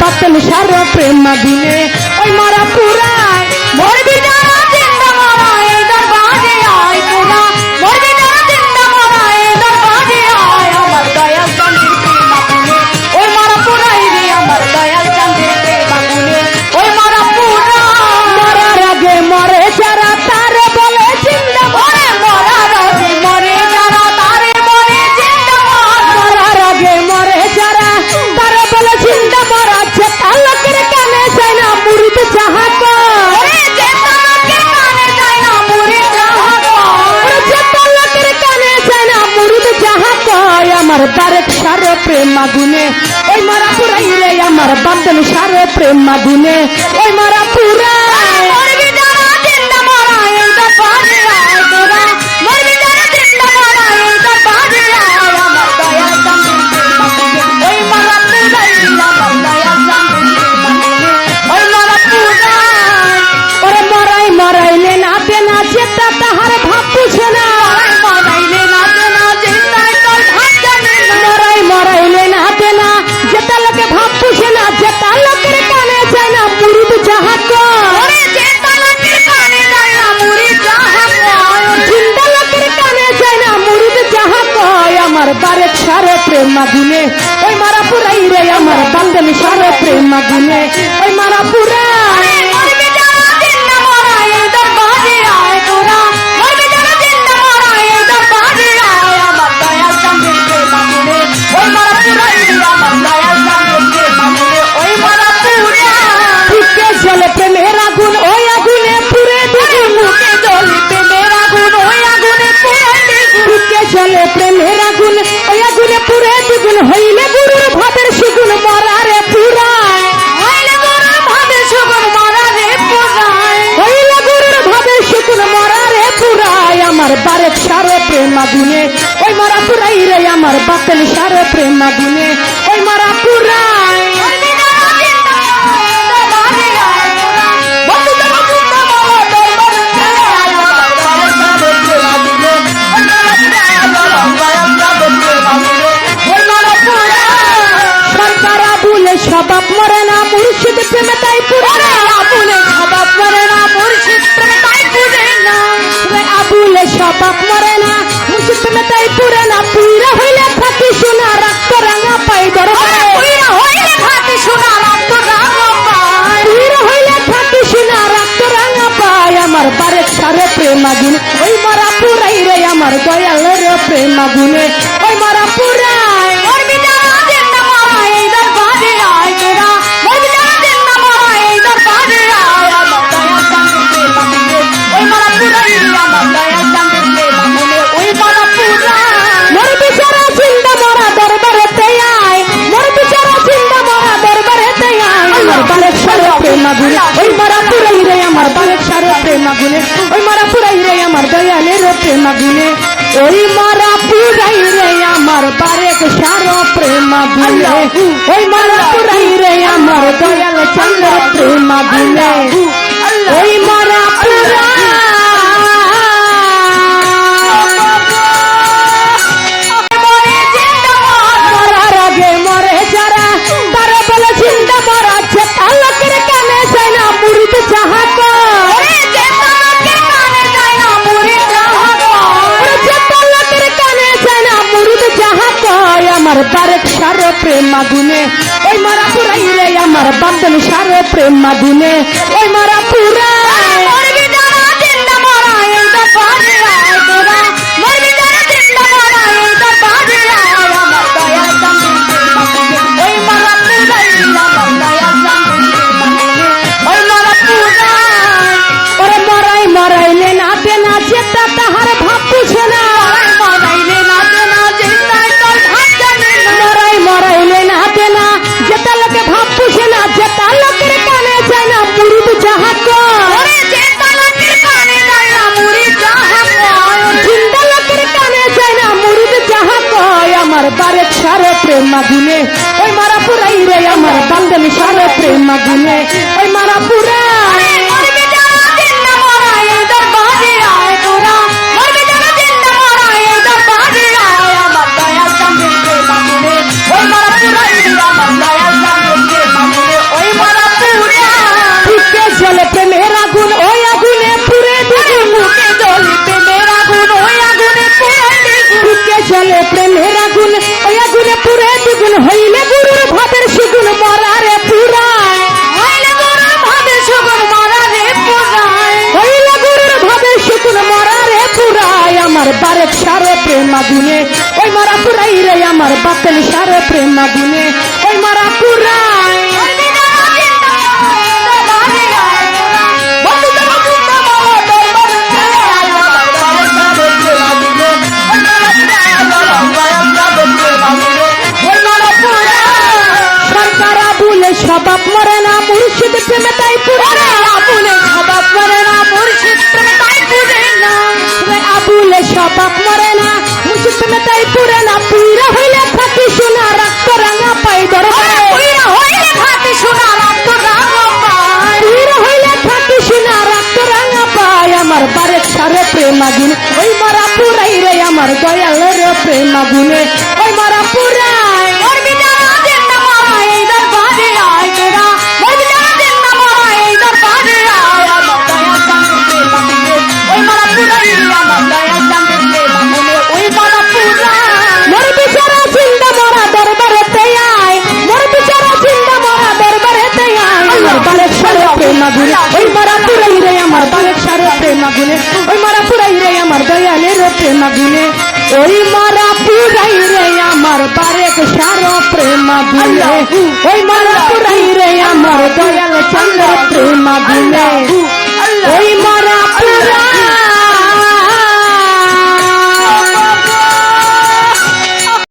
বাতিল সারা প্রেম দিনে ওই মারা সারে প্রেম মাদিনে ওই মারা পুরে দরবারে সারে প্রেম আগুনে। ওই মারা পুরাই রে আমার বান্দনি সারে প্রেম আগুনে। ওই মারা পুরাই আগুনে ওই মারা ire রে আমার বাতেল সারে প্রেম আগুনে ওই মারা পুরাই। সবাব মরে না, মুর্শিদ প্রেমে তাই পুরা। প্রেম আগুনে ওই মারা পুরায় ওই বিদারা দিন না মারা, এই দরবারে আয় তোরা। ওই বিদারা দিন না মারা, এই দরবারে আয়। আমার দয়া জানতে প্রেম আগুনে পুরাই রে, আমার দয়ালের প্রেম আগুনে ওই মা প্রেমা দিলে ওই মালা পুরাই রে আমার দয়াল চন্দ্র প্রেমা দিলে ওই মারা প্রেম আগুনে ওই মারা পুরাই রে আমার বাদল সারে প্রেম আগুনে ওই মারা পুরা যেটা লোকের কানে যায় না মুরিদ যাহা কয়। যেটা লোকের কানে যায় না মুরিদ যাহা কয়। জিন্দা লোকের সারে প্রেম মাগুনে ওই মারা পুরাই রে আমার বান্দে সারে প্রেম মাগুনে। সারে প্রেম আগুনে। ওই মারা পুরাই রে আমার বাতেন সারে প্রেম আগুনে। ওই মারা পুরাই আগুনে। ওই মারা পুরাই ওর বিদারা জিন্দা মারা, এই দরবারে আয় তোরা। ওর বিদারা জিন্দা মারা, এই দরবারে আয়। আমার প্রেম আগুনে ওই মারা পুরাই আমার পুরাই রে, আমার দয়ালের ওই মারা সারো প্রেমা দিলে। ওই মালা পুরাই রে আমার দয়াল চন্দ্র প্রেমা দিলে। ওই মারা